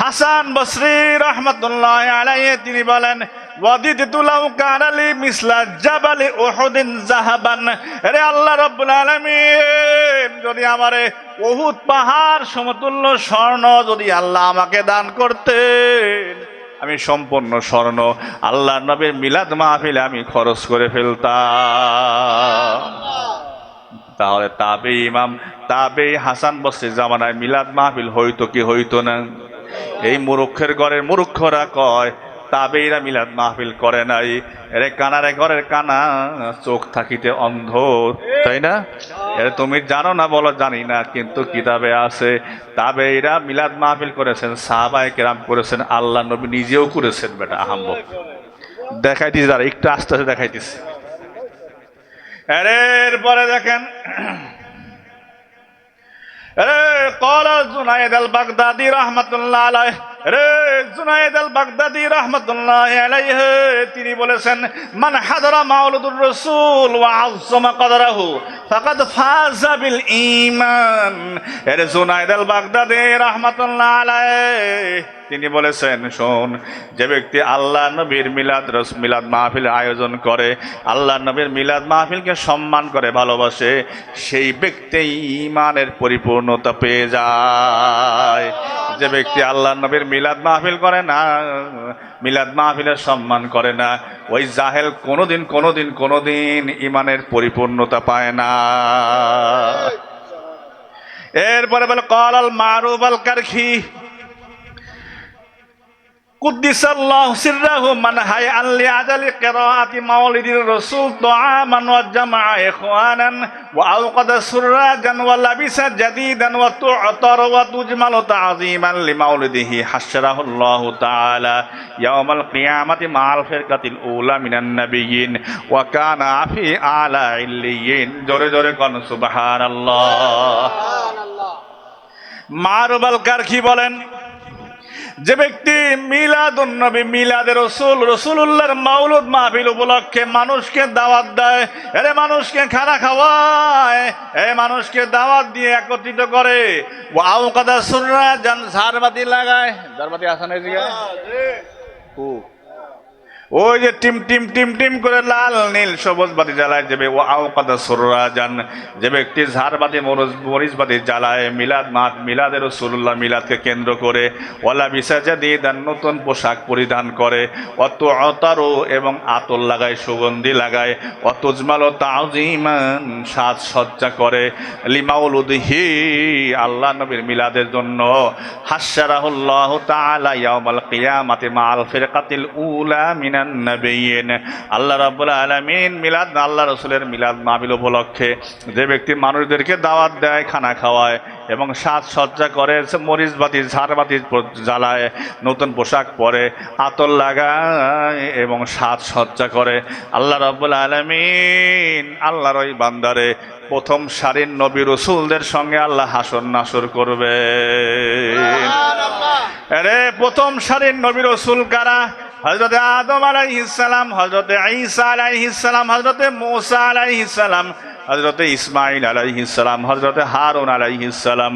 হাসান বসরি রহমতুল্লাহ আলাইহি, তিনি বলেন যদি আমারে উহুদ পাহাড়, সমতুল্য স্বর্ণ যদি আল্লাহ আমাকে দান করতেন, আমি সম্পূর্ণ স্বর্ণ আল্লাহ নবীর মিলাদ মাহফিলে আমি খরচ করে ফেলতাম। তাহলে তাবে ইমাম তাবে হাসান বসে জামানায় মিলাদ মাহফিল হইতো কি হইতো না? এই মুরুক্ষের ঘরের মুরুক্ষরা কয়, তাবেইরা মিলাদ মাহফিল করে নাই। এরে কানারে ঘরের কানা, চোখ থাকিতে অন্ধ তাই না? এর তুমি জানো না বলো, জানি না, কিন্তু কিতাবে আছে, তাবেইরা মিলাদ মাহফিল করেছেন, সাহাবায়ে কেরাম করেছেন, আল্লাহ নবী নিজেও করেছেন, বেটা আহম্ব দেখাইতেছি দাঁড়া একটু আস্তে আস্তে দেখাইতেছি। এরপরে দেখেন রে কলা জুনাইদ আল বাগদাদি রহমতুল্লাহ আলাই রে তিনি বলেছেন, মান হাদরা মাউলুদুর রসুল ওয়া তিনি বলেছেন, শোন, যে ব্যক্তি আল্লাহ নবীর মিলাদ রস, মিলাদ মাহফিল আয়োজন করে, আল্লাহ নবীর মিলাদ মাহফিলকে সম্মান করে, ভালোবাসে, সেই ব্যক্তি ইমানের পরিপূর্ণতা পেয়ে যায়। যে ব্যক্তি আল্লাহ নবীর মিলাদ মাহফিল করে না, মিলাদ মাহফিলের সম্মান করে না, ওই জাহেল কোনোদিন কোনোদিন কোনোদিন ইমানের পরিপূর্ণতা পায় না। এরপরে বলে কল আল মারুব আল কারখি। কুদ্দিসাল্লাহ সিররাহু মান হাই আল্লি আজালি কিরাআতি মাওলিদির রাসূল তুআমান ওয়া জামা ইখওয়ানান ওয়া আওকাদা সুররাজান ওয়া লাবিসা জাদিদান ওয়া তু'তার ওয়া তুজমালু তা'যীমান লিমাওলিদিহি হাশরাহুল্লাহু তাআলা ইয়াওমাল কিয়ামাতি মা'আল ফিরকাতিল উলা মিনান নাবিয়িন ওয়া কানা আফি আলা ইল্লিয়িন জোরে জোরে কোন সুবহানাল্লাহ সুবহানাল্লাহ। মারবাল কার কি বলেন? যে ব্যক্তি মিলাদুন নবী মিলাদের রসুল রসুল্লাহর মাউলুদ মাহফিল উপলক্ষে মানুষকে দাওয়াত দেয় এরে মানুষকে খানা খাওয়ায় এ মানুষকে দাওয়াত দিয়ে একত্রিত করে। ও আউ কাদা সুররা যান ঝাড়বাতি লাগায়। ঝাড়বাতি আসে না ও। ওই যে টিম টিম টিম টিম করে লাল, নীল, সবুজ বাতি জ্বালায় যাবে। ও আও কাদা সুররা যান যে ব্যক্তি ঝাড়বাতি মরিচ বাতি জ্বালায়। মিলাদ মাত মিলাদের রসুল্লাহ মিলাদকে কেন্দ্র করে। ওলা বিসাজা দিয়ে দেন নতুন পোশাক পরিধান করে। অত অতারো এবং আতর লাগায়, সুগন্ধি লাগায়। অত জমাল তাজিমান সাজসজ্জা করে। লিমাউলুদহি, আল্লাহ নবীর মিলাদের জন্য। হাস্যারাহুল্লাহ তাআলা ইয়াউমাল কিয়ামাতি মাআল ফিরকাতিল উলা আল্লাহ রাব্বুল আলামিন মিলাদ, আল্লাহ রসুলের মিলাদ মাহফিল উপলক্ষে যে ব্যক্তি মানুষদেরকে দাওয়াত দেয়, খানা খাওয়ায় এবং সাজসজ্জা করে মরিচ বাতি ঝাড়বাতি জ্বালায়, নতুন পোশাক পরে, আতর লাগায় এবং সাজসজ্জা করে। আল্লাহ রাব্বুল আলামিন আল্লাহর ওই বান্দারে প্রথম সারির নবী রসুলদের সঙ্গে আল্লাহ হাসর নাসর করবে আরে প্রথম সারির নবী রসুল কারা? হজরতে আদম আলাইহিসালাম হজরতে ঈসা আলাইহিসালাম হজরতে মুসা আলাইহিসালাম হজরতে ইসমাইল আলাইহিসালাম হজরতে হারুন আলাইহিসালাম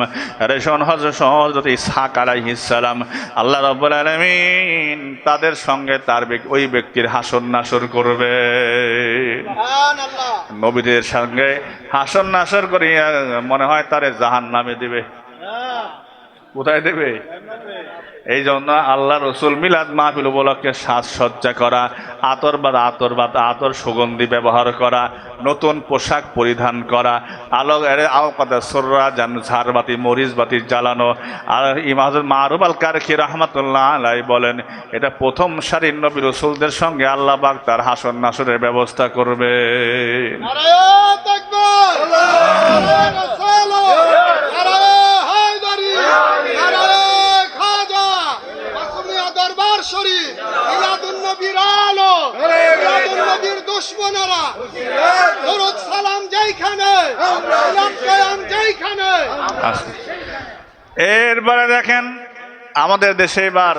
রেশন হজরত হজরতে ইসহাক আলাইহিসালাম আল্লাহ রব্বুল আলমিন তাদের সঙ্গে তার ওই ব্যক্তির হাসন নাসর করবে। নবীদের সঙ্গে হাসন নাসর করিয়া মনে হয় তারে জাহান নামে দেবে। কোথায় দেবে? এই জন্য আল্লাহ রসুল মিলাদ মাহফিল উপলক্ষে সাজসজ্জা করা, আতরবাদ আতরবাদ, আতর সুগন্ধি ব্যবহার করা, নতুন পোশাক পরিধান করা আলো এর আওকাদা সর্রা, জান ঝাড়বাতি, মরিচবাতি জ্বালানো। আর ইমাজুল মারুব আল কারখি রহমতুল্লাহ আলাই বলেন, এটা প্রথম সারির নবী রসুলদের সঙ্গে আল্লাহ বাগ তার হাসন নাসরের ব্যবস্থা করবে নারায়ণ তাকবীর নারায়ণ রাসূলু নারায়ণ হায়দারি নারায়ণ খাজা মাসুমিয়া দরবার শরীফ মিলাদুন নবীর আলো মিলাদুন নবীর দুশমনেরা। দরুদ সালাম যেইখানে মিলাদ কায়াম যেইখানে। এরপরে দেখেন আমাদের দেশে এবার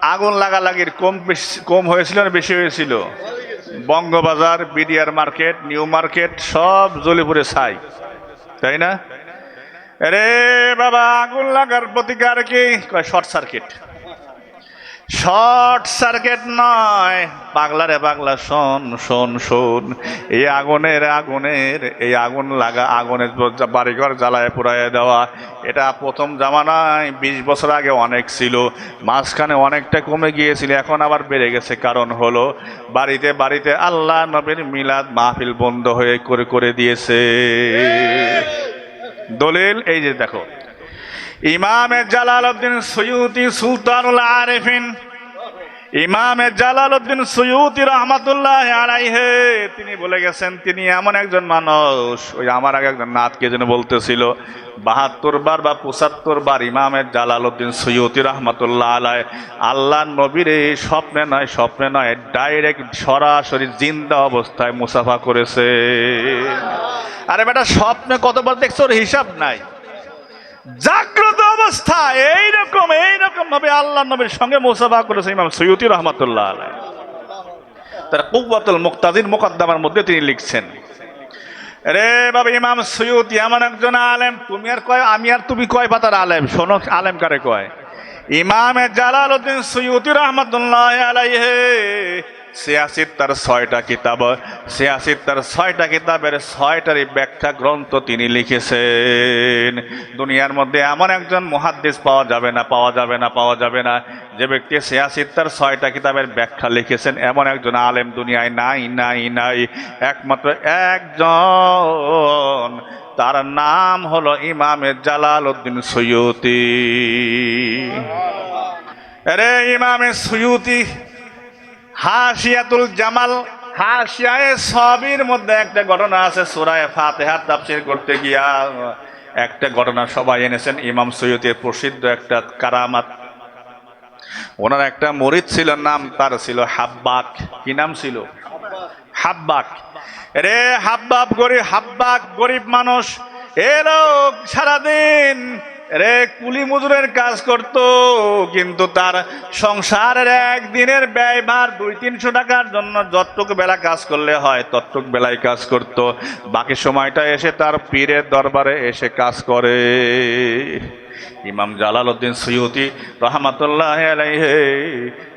আগুন লাগালাগির কম বেশি- কম হয়েছিল না বেশি হয়েছিল। Bangabazar BDR market new market সব জ্বলে পুড়ে ছাই। তাই না? রে বাবা আগুন লাগার প্রতিকার কি? কয় শর্ট সার্কিট। শর্ট সার্কিট নয়। পাগলারে পাগলা শোন শোন শোন। এই আগুনের আগুনের এই আগুন লাগা আগুনের বাড়িঘর জ্বালায় পুড়ায় দেওয়া। এটা প্রথম জামানায় বিশ বছর আগে অনেক ছিল। মাঝখানে অনেকটা কমে গিয়েছিল এখন আবার বেড়ে গেছে। কারণ হলো বাড়িতে বাড়িতে আল্লাহ নবীর মিলাদ মাহফিল বন্ধ হয়ে করে করে দিয়েছে। দলিল এই যে দেখো ইমামে জালালউদ্দিন সৈয়দি সুলতানুল আরেফিন। ইমামে জালালউদ্দিন সৈয়দি রহমাতুল্লাহ আলাইহে। তিনি বলে গেছেন, তিনি এমন একজন মানুষ, ওই আমার আগে একজন নাথকে যেন বলতেছিল, বাহাত্তর বার বা পঁচাত্তর বার ইমামে জালালউদ্দিন সৈয়দি রহমাতুল্লাহ আলাই আল্লাহ নবীর এই স্বপ্নে নয় স্বপ্নে নয়, ডাইরেক্ট সরাসরি জিন্দা অবস্থায় মুসাফা করেছে। আরে বেটা, স্বপ্নে কতবার দেখছ ওর হিসাব নাই? জাগ্রত অবস্থা, এইরকম এইরকম ভাবে আল্লাহ নবীর সঙ্গে মোসাফা করেছে ইমাম সৈয়দি রহমতুল্লাহ আলাই তার কুব্বাতুল মুক্তাদির মোকদ্দমার মধ্যে তিনি লিখছেন, রে বাবা ইমাম সৈয়দ, এমন একজন আলেম, তুমি আর কয়, আমি আর তুমি কয় বা তার আলেম? শোনো, আলেম কারে কয়? ইমামে জালাল উদ্দিন সৈয়দি রহমতুল্লাহ আলাইহে সিয়াসির তার ছয়টা কিতাব সিয়াসির তার ছয়টা কিতাবের ছয়টারই ব্যাখ্যা গ্রন্থ তিনি লিখেছেন। দুনিয়ার মধ্যে এমন একজন মহাদ্দেশ পাওয়া যাবে না, পাওয়া যাবে না, পাওয়া যাবে না। যে ব্যক্তি সিয়াসির তার ছয়টা কিতাবের ব্যাখ্যা লিখেছেন, এমন একজন আলেম দুনিয়ায় নাই নাই নাই। একমাত্র একজন। তার নাম হলো ইমামে জালাল উদ্দিন সৈয়তি। রে ইমামে সৈয়তি হাসিয়াতুল জামাল, হাসিয়ায় সবির মধ্যে একটা ঘটনা আছে, সুরায় ফাতেহার তাফসির করতে গিয়া একটা ঘটনা সবাই এনেছেন, ইমাম সৈয়দের প্রসিদ্ধ একটা কারামাত। ওনার একটা মরিদ ছিল, নাম তার ছিল হাব্বাক। কি নাম ছিল? হাব্বাক। রে হাব্বাব গরিব হাব্বাক গরিব মানুষ, এ সারাদিন রে কুলি মজুরের কাজ করত, কিন্তু তার সংসারের একদিনের ব্যয় ভার দুই তিনশো টাকার জন্য যতটুকু বেলা কাজ করলে হয়, ততটুক বেলায় কাজ করত। বাকি সময়টা এসে তার পীরের দরবারে এসে কাজ করে। ইমাম জালাল উদ্দিন সৈয়দি রহমাতুল্লাহ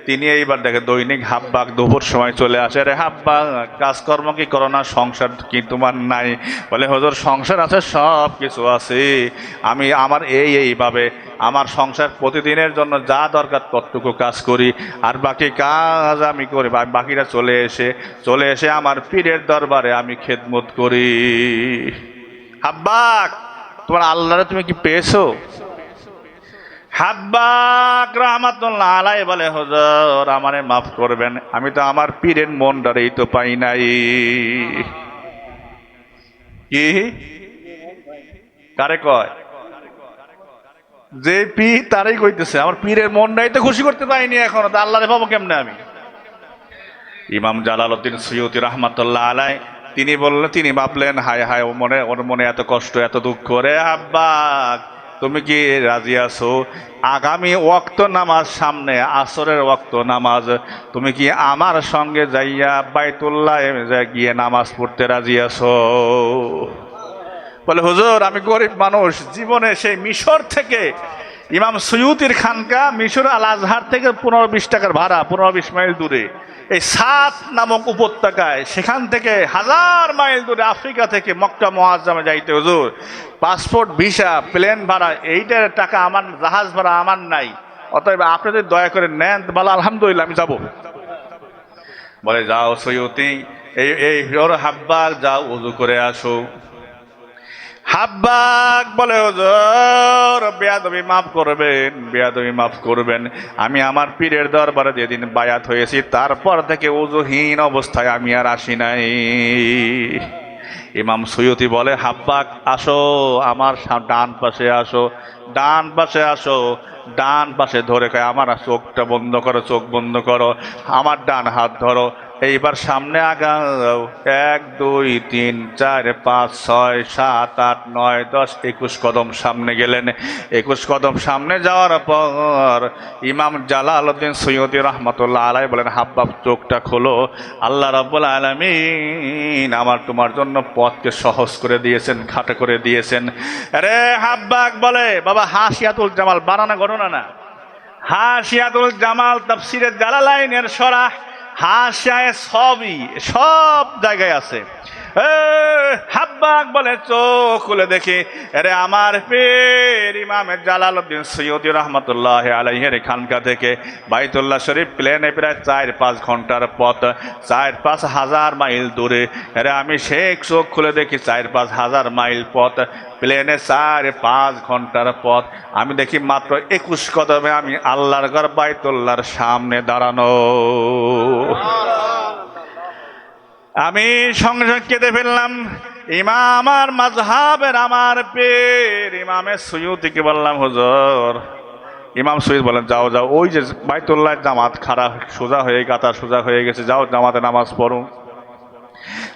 তিনি এইবার দেখে দৈনিক হাব্বাক দুপুর সময় চলে আসে রে হাব্বা কাজকর্ম কি করো না? সংসার কি তোমার নাই? বলে, হজর, সংসার আছে, সব কিছু আছে। আমি আমার এই এইভাবে আমার সংসার প্রতিদিনের জন্য যা দরকার ততটুকু কাজ করি, আর বাকি কাজ আমি করি। বাকিরা চলে এসে চলে এসে আমার পীরের দরবারে আমি খেদমত করি। হাব্বাক, তোমার আল্লাহরে তুমি কি পেয়েছ? হাব্বাক রহমাতুল্লাহ আলাই বলে, হজর, আমারে মাফ করবেন, আমি তো আমার পীরের মনটারেই তো পাই নাই। কি? কারে কয়? যে পি তারই কইতেছে, আমার পীরের মনটাই তো খুশি করতে পাইনি এখন, তা আল্লাহরে পাবো কেমনে আমি? ইমাম জালালউদ্দিন সৈয়দি রহমাতুল্লাহ আলাই, তিনি বললেন, তিনি ভাবলেন, হায় হায় ও মনে, ওর মনে এত কষ্ট, এত দুঃখ রে আব্বাক তুমি কি রাজি আছো? আগামী ওক্ত নামাজ সামনে, আসরের ওক্ত নামাজ। তুমি কি আমার সঙ্গে যাইয়া বাইতুল্লাহ গিয়ে নামাজ পড়তে রাজি আছো? বলে, হুজুর, আমি গরিব মানুষ। জীবনে সেই মিশর থেকে ইমাম সৈয়দির খানকা মিশর আল আজহার থেকে পনেরো বিশ টাকার ভাড়া, পনেরো বিশ মাইল দূরে। এই সাত নামক উপত্যকায়, সেখান থেকে হাজার মাইল দূরে আফ্রিকা থেকে মক্কা মহাজামে যাইতে হুজুর। পাসপোর্ট, ভিসা, প্লেন ভাড়া, এইটার টাকা আমার, জাহাজ ভাড়া আমার নাই। অতএব আপনি যদি দয়া করে নেন বলো আলহামদুলিল্লাহ আমি যাব। বলে, যাও সৈয়দি, এই এই হাব্বার যাও উজু করে আসো। হাব্বাক বলে, হুজুর, বেয়াদবি মাফ করবেন, বেয়াদবি মাফ করবেন। আমি আমার পীরের দরবারে যেদিন বায়াত হয়েছি, তারপর থেকে উজুহীন অবস্থায় আমি আর আসি নাই। ইমাম সৈয়দি বলে, হাব্বাক, আসো, আমার ডান পাশে আসো, ডান পাশে আসো, ডান পাশে ধরে কয় আমার চোখটা বন্ধ করো, চোখ বন্ধ করো, আমার ডান হাত ধরো এইবার সামনে আগাও। এক, দুই, তিন, চার, পাঁচ, ছয়, সাত, আট, নয়, দশ, একুশ কদম সামনে গেলেন। একুশ কদম সামনে যাওয়ার পর ইমাম জালাল উদ্দিন সৈয়দি রহমতুল্লাহ আলাই বলেন, হাব্বাব, চোখটা খোলো। আল্লাহ রাব্বুল আলামিন আমার তোমার জন্য পথকে সহজ করে দিয়েছেন, খাটা করে দিয়েছেন। আরে হাব্বাক বলে, বাবা, হাসিয়াতুল জামাল, বানানা ঘটনা না। হাসিয়াতুল জামাল তাফসিরের জালালাইনের সরাহ। হাসিয়ায় সবই সব জায়গায় আছে। হাব্বাক বলে চোখ খুলে দেখি। আরে আমার পের ইমামের জালালউদ্দিন সৈয়দি রহমতুল্লাহ আলাইহের খানকা থেকে বাইতুল্লাহ শরীফ প্লেনে প্রায় চার পাঁচ ঘণ্টার পথ চার পাঁচ হাজার মাইল দূরে। আরে আমি শেখ চোখ খুলে দেখি চার পাঁচ হাজার মাইল পথ, প্লেনে চার পাঁচ ঘণ্টার পথ। আমি দেখি মাত্র একুশ কদমে আমি আল্লাহর ঘর বাইতুল্লাহর সামনে দাঁড়ানো। আমি সঙ্গে কেঁদে ফেললাম। ইমাম আমার মাঝহাবের আমার পের। ইমামের সৈয়দিকে বললাম হুজুর? ইমাম সৈয়দ বলেন, যাও যাও। ওই যে বাইতুল্লাহ জামাত খাড়া, সোজা হয়ে গাতা সোজা হয়ে গেছে। যাও, জামাতে নামাজ পড়ো।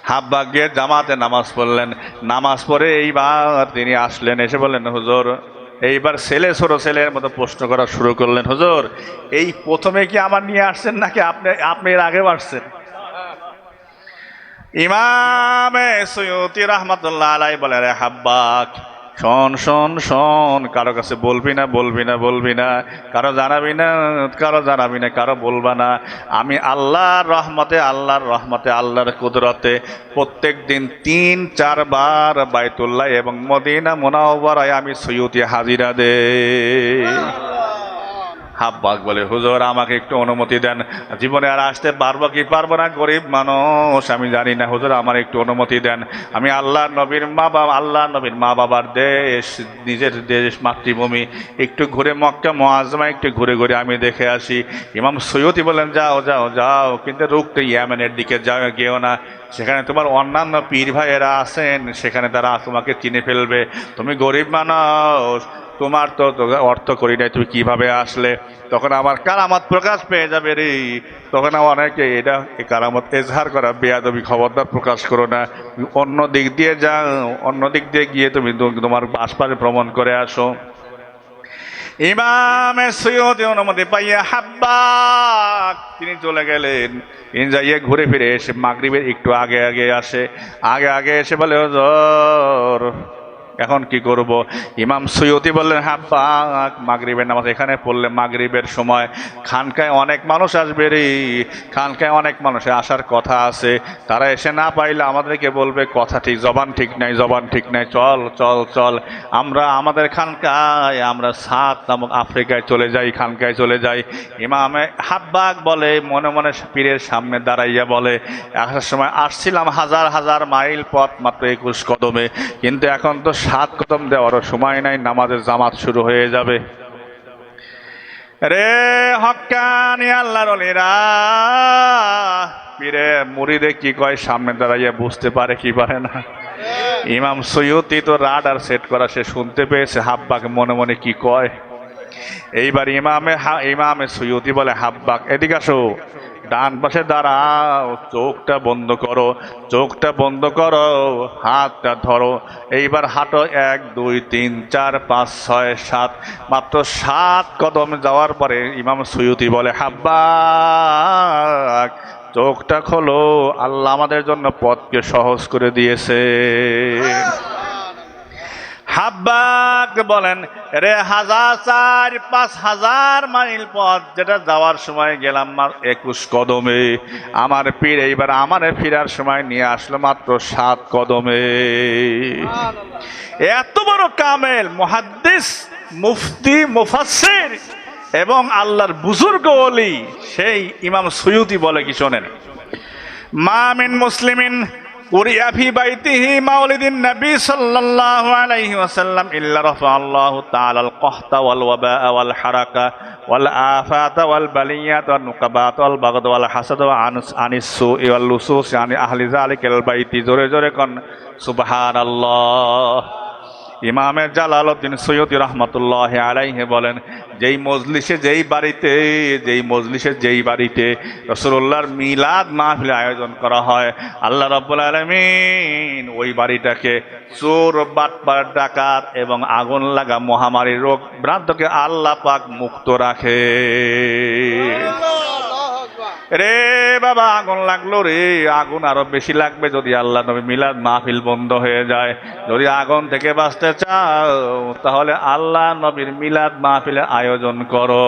হাব্বা গিয়ে জামাতে নামাজ পড়লেন। নামাজ পড়ে এইবার তিনি আসলেন, এসে বললেন, হুজুর, এইবার ছেলে, ছোট ছেলের মতো প্রশ্ন করা শুরু করলেন। হুজুর, এই প্রথমে কি আমার নিয়ে আসছেন নাকি আপনি আপনি এর আগেও আসছেন? ইমামে সৈয়দি রহমতুল্লাহ আলাই বলে রে হাব্বাক, শোন শোন শোন, কারও কাছে বলবি না বলবি না বলবি না, কারও জানাবি না, কারও জানাবি না, কারও বলবা না। আমি আল্লাহর রহমতে আল্লাহর রহমতে, আল্লাহর কুদরতে প্রত্যেক দিন তিন, চারবার বাইতুল্লাহ এবং মদিনা মোনাওয়ারায় আমি সৈয়দি হাজিরা দে হাব্বাক বলে, হুজুর, আমাকে একটু অনুমতি দেন। জীবনে আর আসতে পারব কি পারব না? গরিব মানুষ, আমি জানি না। হুজুর, আমার একটু অনুমতি দেন। আমি আল্লাহ নবীর মা বাবা আল্লাহ নবীর মা বাবার দেশ, নিজের দেশ, মাতৃভূমি। একটু ঘুরে মক্কা মোয়াজমা একটু ঘুরে ঘুরে আমি দেখে আসি। ইমাম সৈয়দি বলেন, যাও যাও যাও। কিন্তু রুখতে ইয়ামেনের দিকে যাও গেও না। সেখানে তোমার অন্যান্য পীর ভাইয়েরা আছেন। সেখানে তারা তোমাকে চিনে ফেলবে। তুমি গরিব মানুষ তোমার তো অর্থ করি নাই, তুমি কীভাবে আসলে? তখন আমার কারামত প্রকাশ পেয়ে যাবে রে। তখন অনেকে এটা এই কারামত এজহার করা বেয়া তুমি খবরদার প্রকাশ করো না। অন্য দিক দিয়ে যাও, অন্য দিক দিয়ে গিয়ে তুমি তোমার আশপাশে ভ্রমণ করে আসো। ইমামে সৈয়দ অনুমতি পাইয়া হাব্বাক তিনি চলে গেলেন। তিনি যাইয়ে ঘুরে ফিরে এসে মাগরিবের একটু আগে আগে আসে। আগে আগে এসে বলে, হুজুর এখন কি করব? ইমাম সৈয়দি বললেন হাব্বাক মাগরিবের নামাজ এখানে পড়লে মাগরিবের সময় খানকায় অনেক মানুষ আসবে রে। খানকায় অনেক মানুষের আসার কথা আছে। তারা এসে না পাইলে আমাদেরকে বলবে, কথা ঠিক, জবান ঠিক নাই, জবান ঠিক নাই, চল চল চল। আমরা, আমাদের খানকায়, আমরা সাত নামক আফ্রিকায় চলে যাই, খানকায় চলে যাই। ইমামে হাব্বাক বলে, মনে মনে পীরের সামনে দাঁড়াইয়া বলে, আসার সময় আসছিলাম হাজার হাজার মাইল পথ মাত্র একুশ কদমে। কিন্তু এখন তো সাত কদম দেওয়ারও সময় নাই, নামাজের জামাত শুরু হয়ে যাবে। রে হকানি আল্লাহর অলিরা পীরে মুড়িদে কি কয়, সামনে দাঁড়াইয়া বুঝতে পারে কি পারে না। ইমাম সৈয়দি তো রাড আর সেট করা সে শুনতে পেয়েছে, হাব্বাকে মনে মনে কি কয় এইবার ইমামে ইমামে সৈয়দি বলে, হাব্বাক, এদিকে আসো। ডান পাশে দাঁড়াও, চোখটা বন্ধ করো, চোখটা বন্ধ করো, হাতটা ধরো। এইবার হাঁটো, এক, দুই, তিন, চার, পাঁচ, ছয়, সাত। মাত্র সাত কদম যাওয়ার পরে ইমাম সৈয়দি বলে, হাব্বাক, চোখটা খোলো। আল্লাহ আমাদের জন্য পথকে সহজ করে দিয়েছে। হাব্বাক বলেন রে হাজার চার পাঁচ হাজার মাইল পথ যেটা যাওয়ার সময় গেলাম একুশ কদমে। আমার পীর এইবার আমার ফিরার সময় নিয়ে আসলো মাত্র সাত কদমে। এত বড় কামেল মুহাদ্দিস মুফতি মুফাসসির এবং আল্লাহর বুজুর্গ অলি সেই ইমাম সৈয়দি বলে কি শোনেন? মামিন মুসলিমিন উরিয়া ফি বাইতিহি নবী সাল্লাল্লাহু আলাইহি ওয়াসাল্লাম ইল্লা রাফা আল্লাহু তাআলা আল কহতা ওয়াল ওয়াবা ওয়াল হারাকা ওয়াল আফাত ওয়াল বালিয়াত বাইতি জোরে জোরে কোন, সুবহানাল্লাহ। ইমামের জালালউদ্দিন সৈয়দ রহমতুল্লাহ আলাইহে বলেন, যেই মজলিসে যেই বাড়িতে, যেই মজলিসে যেই বাড়িতে রসুল্লাহর মিলাদ মাহফিল আয়োজন করা হয়, আল্লাহ রব্বুল আলমিন ওই বাড়িটাকে চোর, বাটপার, ডাকাত এবং আগুন লাগা মহামারী রোগ ভ্রান্তকে আল্লাহ পাক মুক্ত রাখে। রে বাবা, আগুন লাগল রে। আগুন আরও বেশি লাগবে যদি আল্লাহ নবী মিলাদ মাহফিল বন্ধ হয়ে যায়। যদি আগুন থেকে বাঁচতে চাও, তাহলে আল্লাহ নবীর মিলাদ মাহফিলের আয়োজন করো।